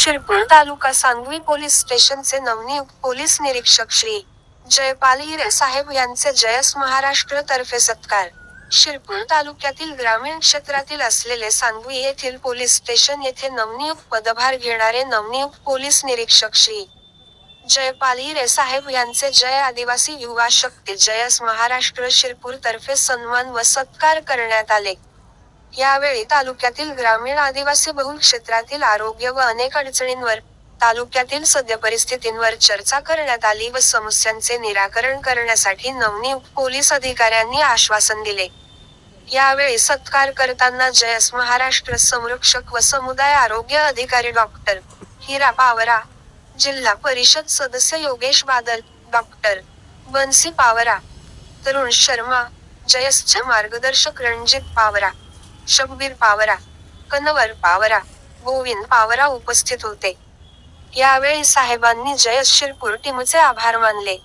शिरपूर तालुका Sangvi police स्टेशनचे नवनियुक्त police निरीक्षक श्री जयपाल हिरे साहेब यांचे जयस महाराष्ट्र तर्फे सत्कार. शिरपूर तालुक्यातील ग्रामीण क्षेत्रातील असलेले सांगवी येथील पोलीस स्टेशन येथे नवनियुक्त पदभार घेणारे नवनियुक्त पोलीस निरीक्षक श्री जयपाल हिरे साहेब यांचे जय आदिवासी युवा शक्ती जयस महाराष्ट्र शिरपूर तर्फे सन्मान व सत्कार करण्यात आले. यावेळी तालुक्यातील ग्रामीण आदिवासी बहुल क्षेत्रातील आरोग्य व अनेक अडचणींवर तालुक्यातील सद्य परिस्थितींवर चर्चा करण्यात आली व समस्यांचे निराकरण करण्यासाठी नवनियुक्त पोलीस अधिकाऱ्यांनी आश्वासन दिले. यावेळी सत्कार करताना जयस महाराष्ट्र संरक्षक व समुदाय आरोग्य अधिकारी डॉक्टर हिरा पावरा जिल्हा परिषद सदस्य योगेश बादल डॉक्टर बन्सी पावरा तरुण शर्मा जयसचे मार्गदर्शक रणजित पावरा शब्बीर पावरा कनवर पावरा गोविंद पावरा उपस्थित होते. यावेळी साहेबांनी जयस टीमचे आभार मानले.